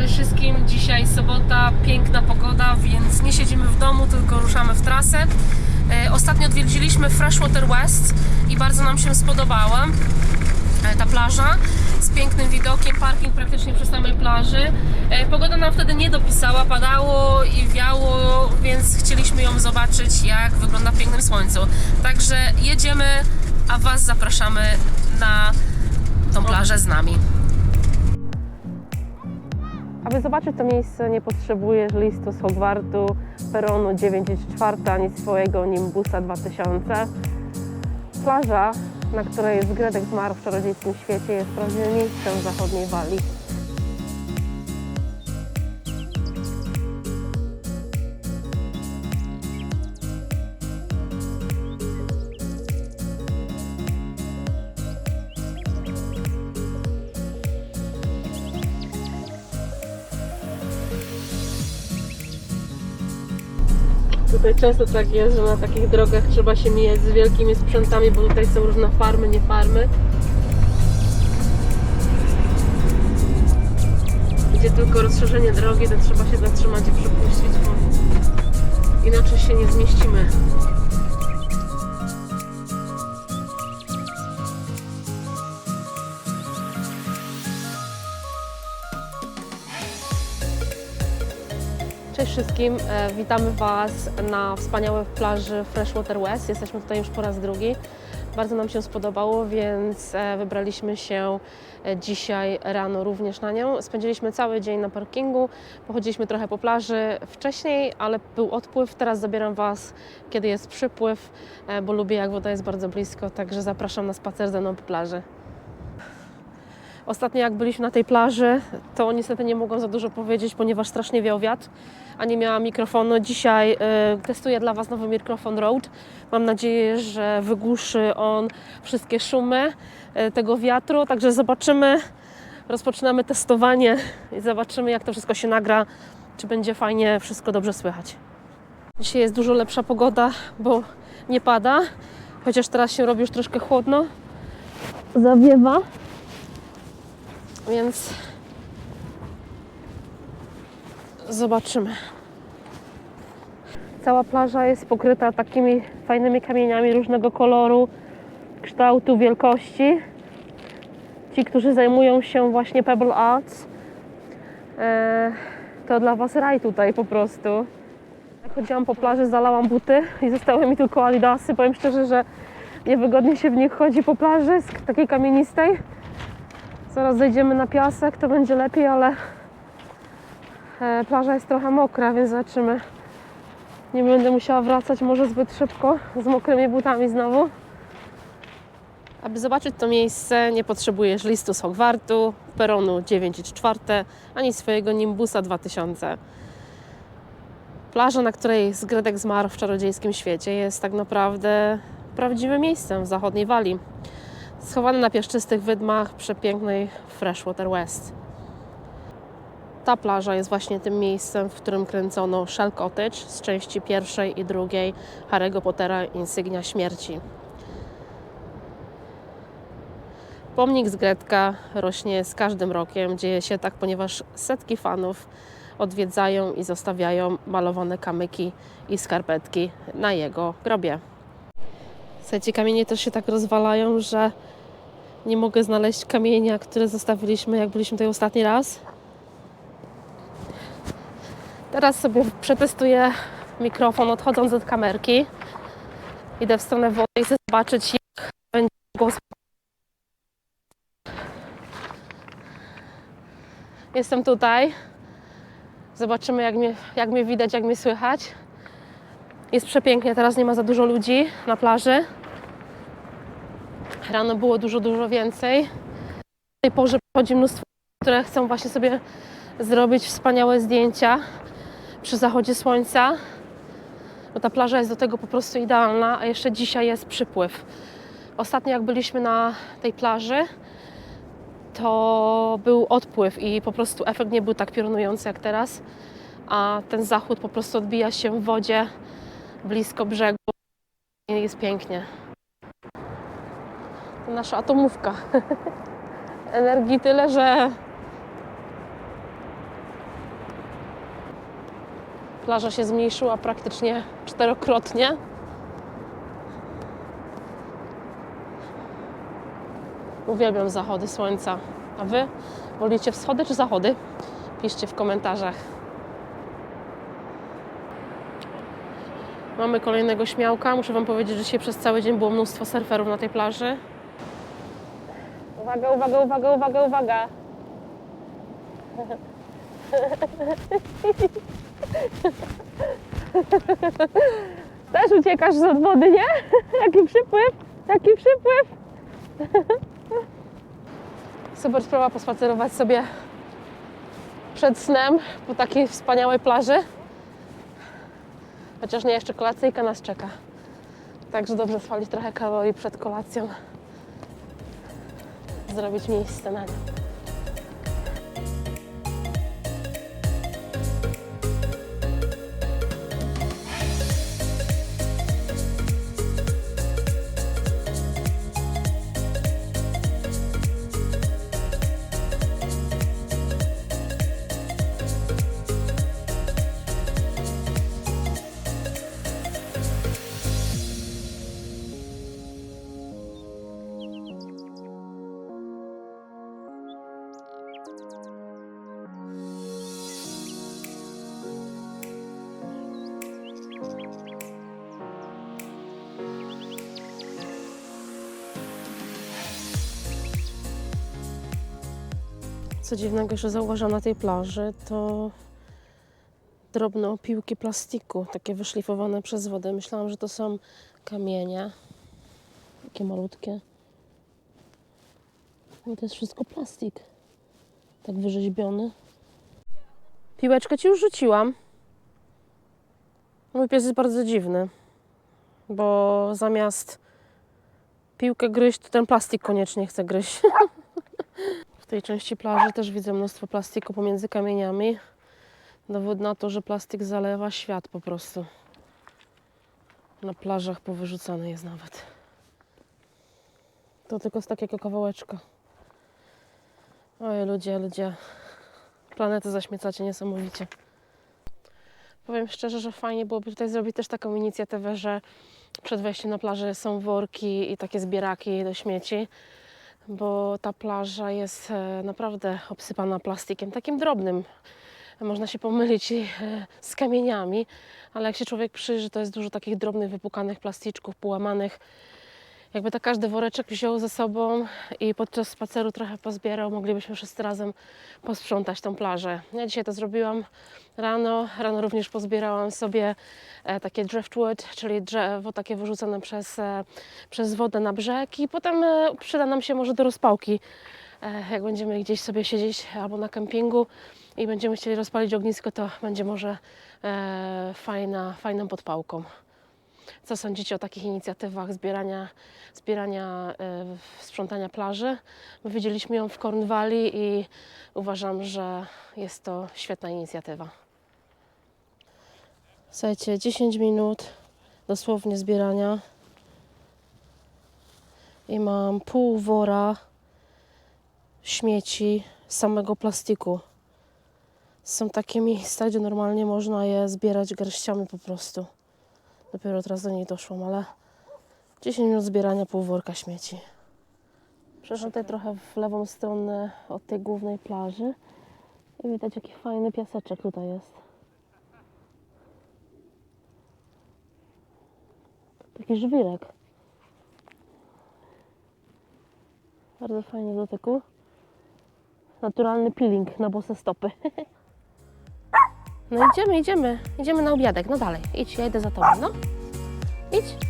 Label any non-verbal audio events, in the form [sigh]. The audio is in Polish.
Cześć wszystkim, dzisiaj sobota, piękna pogoda, więc nie siedzimy w domu, tylko ruszamy w trasę. E, Ostatnio odwiedziliśmy Freshwater West i bardzo nam się spodobała e, ta plaża z pięknym widokiem, parking praktycznie przy samej plaży. E, Pogoda nam wtedy nie dopisała, padało i wiało, więc chcieliśmy ją zobaczyć, jak wygląda w pięknym słońcu. Także jedziemy, a Was zapraszamy na tą plażę z nami. Aby zobaczyć to miejsce nie potrzebujesz listu z Hogwartu, peronu 904 ani swojego Nimbusa 2000. Plaża, na której jest Gredek zmarł w czarodziejskim świecie, jest prawdziwym miejscem zachodniej Walii. Tutaj często tak jest, że na takich drogach trzeba się mijać z wielkimi sprzętami, bo tutaj są różne farmy, nie farmy. Gdzie tylko rozszerzenie drogi, to trzeba się zatrzymać i przepuścić, bo inaczej się nie zmieścimy. Cześć wszystkim, e, witamy Was na wspaniałej plaży Freshwater West. Jesteśmy tutaj już po raz drugi. Bardzo nam się spodobało, więc e, wybraliśmy się e, dzisiaj rano również na nią. Spędziliśmy cały dzień na parkingu, pochodziliśmy trochę po plaży wcześniej, ale był odpływ. Teraz zabieram Was, kiedy jest przypływ, bo lubię jak woda jest bardzo blisko, także zapraszam na spacer ze mną po plaży. Ostatnio jak byliśmy na tej plaży, to niestety nie mogłam za dużo powiedzieć, ponieważ strasznie wiał wiatr, a nie miałam mikrofonu. Dzisiaj y, testuję dla Was nowy mikrofon Rode. Mam nadzieję, że wygłuszy on wszystkie szumy y, tego wiatru, także zobaczymy, rozpoczynamy testowanie i zobaczymy jak to wszystko się nagra, czy będzie fajnie, wszystko dobrze słychać. Dzisiaj jest dużo lepsza pogoda, bo nie pada, chociaż teraz się robi już troszkę chłodno. Zawiewa. Więc zobaczymy. Cała plaża jest pokryta takimi fajnymi kamieniami różnego koloru, kształtu, wielkości. Ci, którzy zajmują się właśnie Pebble Arts, e, to dla Was raj tutaj po prostu. Jak chodziłam po plaży, zalałam buty i zostały mi tylko adidasy. Powiem szczerze, że niewygodnie się w nich chodzi po plaży, takiej kamienistej. Zaraz zejdziemy na piasek, to będzie lepiej, ale e, plaża jest trochę mokra, więc zobaczymy. Nie będę musiała wracać może zbyt szybko z mokrymi butami znowu. Aby zobaczyć to miejsce, nie potrzebujesz listu z Hogwartu, peronu 9,4 ani swojego Nimbusa 2000. Plaża, na której Zgredek zmarł w czarodziejskim świecie, jest tak naprawdę prawdziwym miejscem w zachodniej Walii schowany na piaszczystych wydmach przepięknej Freshwater West. Ta plaża jest właśnie tym miejscem, w którym kręcono Shell Cottage z części pierwszej i drugiej Harry'ego Pottera Insygnia Śmierci. Pomnik z Gretka rośnie z każdym rokiem. Dzieje się tak, ponieważ setki fanów odwiedzają i zostawiają malowane kamyki i skarpetki na jego grobie. Słuchajcie, kamienie też się tak rozwalają, że nie mogę znaleźć kamienia, które zostawiliśmy, jak byliśmy tutaj ostatni raz. Teraz sobie przetestuję mikrofon, odchodząc od kamerki. Idę w stronę wody i chcę zobaczyć, jak będzie głos. Jestem tutaj. Zobaczymy, jak mnie, jak mnie widać, jak mnie słychać. Jest przepięknie, teraz nie ma za dużo ludzi na plaży. Rano było dużo, dużo więcej. W tej porze przychodzi mnóstwo, które chcą właśnie sobie zrobić wspaniałe zdjęcia przy zachodzie słońca. Bo ta plaża jest do tego po prostu idealna, a jeszcze dzisiaj jest przypływ. Ostatnio jak byliśmy na tej plaży, to był odpływ i po prostu efekt nie był tak piorunujący jak teraz, a ten zachód po prostu odbija się w wodzie blisko brzegu. Jest pięknie. Nasza atomówka. [laughs] Energii tyle, że Plaża się zmniejszyła praktycznie czterokrotnie. Uwielbiam zachody słońca. A wy wolicie wschody czy zachody? Piszcie w komentarzach. Mamy kolejnego śmiałka. Muszę Wam powiedzieć, że dzisiaj przez cały dzień było mnóstwo surferów na tej plaży. Uwaga, uwaga, uwaga, uwaga, uwaga. Też uciekasz z wody, nie? Jaki przypływ, jaki przypływ. Super sprawa pospacerować sobie przed snem po takiej wspaniałej plaży. Chociaż nie, jeszcze kolacyjka nas czeka. Także dobrze spalić trochę kalorii przed kolacją. Zrobić miejsce na nią. Co dziwnego, że zauważam na tej plaży, to drobne opiłki plastiku, takie wyszlifowane przez wodę. Myślałam, że to są kamienie, takie malutkie. Ale to jest wszystko plastik, tak wyrzeźbiony. Piłeczkę ci już rzuciłam. Mój pies jest bardzo dziwny, bo zamiast piłkę gryźć, to ten plastik koniecznie chce gryźć. [laughs] Tej części plaży też widzę mnóstwo plastiku pomiędzy kamieniami. Dowód na to, że plastik zalewa świat po prostu. Na plażach powyrzucany jest nawet. To tylko z takiego kawałeczka. Oj, ludzie, ludzie. Planetę zaśmiecacie niesamowicie. Powiem szczerze, że fajnie byłoby tutaj zrobić też taką inicjatywę, że przed wejściem na plażę są worki i takie zbieraki do śmieci bo ta plaża jest e, naprawdę obsypana plastikiem, takim drobnym. Można się pomylić e, z kamieniami, ale jak się człowiek przyjrzy, to jest dużo takich drobnych, wypukanych plasticzków, połamanych. Jakby tak każdy woreczek wziął ze sobą i podczas spaceru trochę pozbierał, moglibyśmy wszyscy razem posprzątać tą plażę. Ja dzisiaj to zrobiłam rano. Rano również pozbierałam sobie e, takie driftwood, czyli drzewo takie wyrzucone przez, e, przez wodę na brzeg i potem e, przyda nam się może do rozpałki, jak będziemy gdzieś sobie siedzieć albo na kempingu i będziemy chcieli rozpalić ognisko, to będzie może e, fajna, fajną podpałką. Co sądzicie o takich inicjatywach zbierania, zbierania e, sprzątania plaży? My widzieliśmy ją w Cornwalli i uważam, że jest to świetna inicjatywa. Słuchajcie, 10 minut dosłownie zbierania i mam pół wora śmieci z samego plastiku. Są takie miejsca, gdzie normalnie można je zbierać garściami po prostu. Dopiero teraz do niej doszłam, ale 10 minut zbierania pół worka śmieci. Przeszłam tutaj trochę w lewą stronę od tej głównej plaży i widać jaki fajny piaseczek tutaj jest. Taki żwirek. Bardzo fajnie w dotyku. Naturalny peeling na bose stopy. [laughs] No idziemy, idziemy. Idziemy na obiadek. No dalej. Idź, ja idę za tobą, no. Idź.